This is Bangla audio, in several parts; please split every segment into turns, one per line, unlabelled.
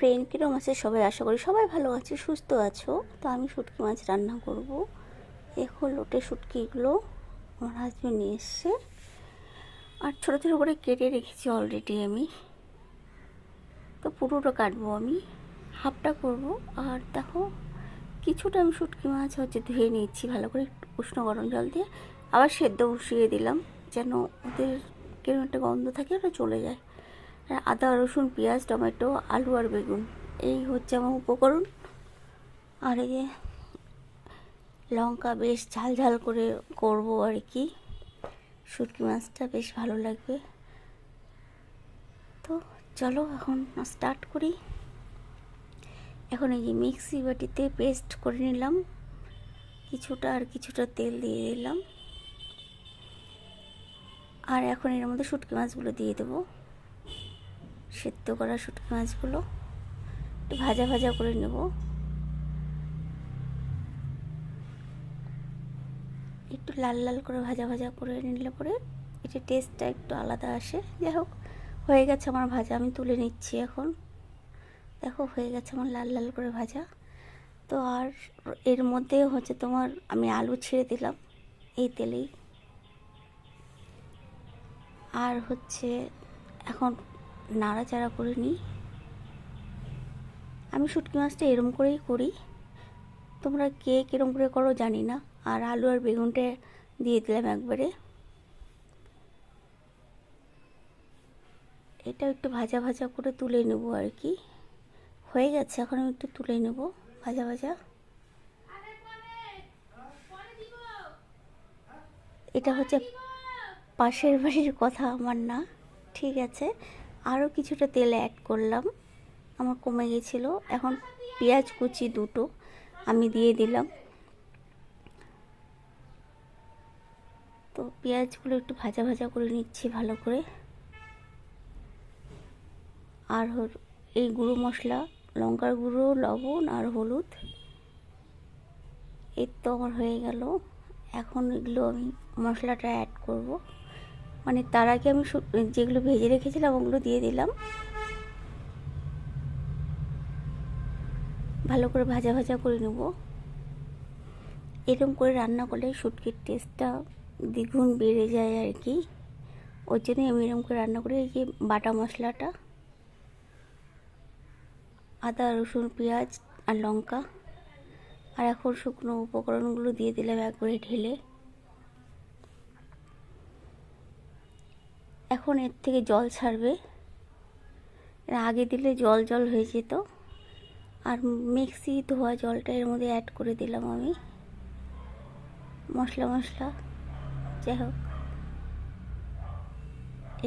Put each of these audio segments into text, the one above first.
ফ্রেন্ড কিরম আছে সবাই আশা করি সবাই ভালো আছে, সুস্থ আছো। তো আমি শুটকি মাছ রান্না করব। এখন লোটে শুটকিগুলো, আমার হাজব্যান্ড নিয়ে এসছে। আর ছোটো ছোটো করে কেটে রেখেছি অলরেডি আমি। তো পুরোটা কাটবো আমি, হাফটা করব। আর দেখো, কিছুটা আমি শুটকি মাছ হচ্ছে ধুয়ে নিয়েছি, ভালো করে উষ্ণ গরম জল দিয়ে। আবার সেদ্ধ বসিয়ে দিলাম, যেন ওদের কেরম একটা গন্ধ থাকে ওটা চলে যায়। আদা, রসুন, পেঁয়াজ, টমেটো, আলু আর বেগুন। এই হচ্ছে আমার উপকরণ। আর এই যে লঙ্কা বেশ ঝাল ঝাল করে করব আর কি। শুটকি মাছটা বেশ ভালো লাগবে। তো চলো এখন স্টার্ট করি। এখন এই যে মিক্সি বাটিতে পেস্ট করে নিলাম। কিছুটা আর কিছুটা তেল দিয়ে দিলাম। আর এখন এর মধ্যে শুটকি মাছগুলো দিয়ে দেবো। সেদ্ধ করা শুটকি মাছগুলো একটু ভাজা ভাজা করে নেব। একটু লাল লাল করে ভাজা ভাজা করে নিলে পরে এটা টেস্টটা একটু আলাদা আসে। যাই হোক, হয়ে গেছে আমার ভাজা, আমি তুলে নিচ্ছি এখন। দেখো, হয়ে গেছে আমার লাল লাল করে ভাজা। তো আর এর মধ্যে হচ্ছে তোমার আমি আলু ছেড়ে দিলাম এই তেলেই। আর হচ্ছে এখন নাড়াচাড়া করে নিই। আমি শুটকি মাছটা এরম করেই করি। তোমরা কে কীরম করে করো জানি না। আর আলু আর বেগুনটা দিয়ে দিলাম একবারে। এটা একটু ভাজা ভাজা করে তুলে নেব আর কি। হয়ে গেছে, এখন আমি একটু তুলে নেব ভাজা ভাজা। এটা হচ্ছে পাশের বাড়ির কথা আমার না। ঠিক আছে। আরও কিছুটা তেল অ্যাড করলাম। আমার কমে গেছিল। এখন পেঁয়াজ কুচি দুটো আমি দিয়ে দিলাম। তো পেঁয়াজগুলো একটু ভাজা ভাজা করে নিচ্ছি ভালো করে। আর এই গুঁড়ো মশলা, লঙ্কার গুঁড়ো, লবণ আর হলুদ। এর তো আমার হয়ে গেল। এখন এগুলো আমি মশলাটা অ্যাড করব। মানে তার আগে আমি যেগুলো ভেজে রেখেছিলাম ওগুলো দিয়ে দিলাম। ভালো করে ভাজা ভাজা করে নেব। এরকম করে রান্না করলে শুটকির টেস্টটা দ্বিগুণ বেড়ে যায় আর কি। ওই জন্যই আমি এরকম করে রান্না করি, এই যে বাটা মশলাটা, আদা, রসুন, পেঁয়াজ আর লঙ্কা। আর এখন শুকনো উপকরণগুলো দিয়ে দিলাম একবারে ঢেলে। এখন এর থেকে জল ছাড়বে। আগে দিলে জল জল হয়ে যেত। আর মিক্সি ধোয়া জলটা এর মধ্যে অ্যাড করে দিলাম আমি। মশলা মশলা, যাই হোক।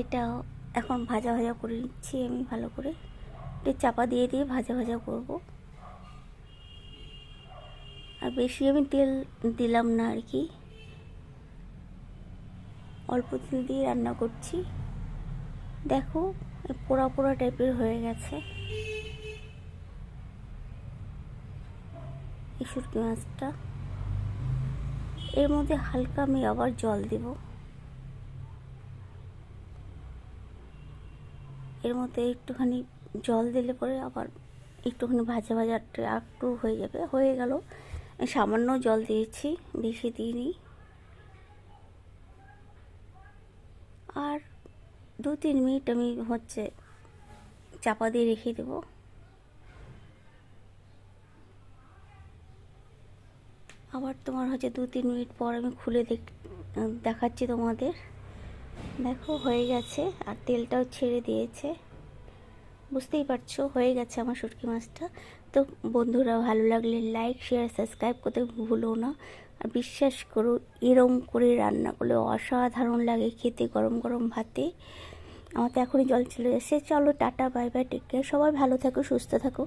এটা এখন ভাজা ভাজা করে নিচ্ছি আমি ভালো করে। একটু চাপা দিয়ে দিয়ে ভাজা ভাজা করব। আর বেশি আমি তেল দিলাম না আর কি। অল্প তেল দিয়ে রান্না করছি। দেখো, পোড়া পোড়া টাইপের হয়ে গেছে। এই শুটকি মাছটা। এর মধ্যে হালকা আমি আবার জল দেব। এর মধ্যে একটুখানি জল দিলে পরে আবার একটুখানি ভাজা ভাজা একটু হয়ে যাবে। হয়ে গেল। সামান্য জল দিয়েছি, বেশি দিইনি। আর দু তিন মিনিট আমি হচ্ছে চাপা দিয়ে রেখে দেবো। আবার তোমার হচ্ছে দু তিন মিনিট পর আমি খুলে দেখ, দেখাচ্ছি তোমাদের। দেখো হয়ে গেছে, আর তেলটাও ছেড়ে দিয়েছে। বুঝতেই পারছ, হয়ে গেছে আমার শুটকি মাছটা। তো বন্ধুরা, ভালো লাগলে লাইক শেয়ার সাবস্ক্রাইব করতে ভুলো না। আর বিশ্বাস করো, এরম করে রান্না করলে অসাধারণ লাগে খেতে গরম গরম ভাতে। আমার তো এখনই জল চলে যাচ্ছে চলো, tata bye bye take care সবাই ভালো থাকো, সুস্থ থাকো।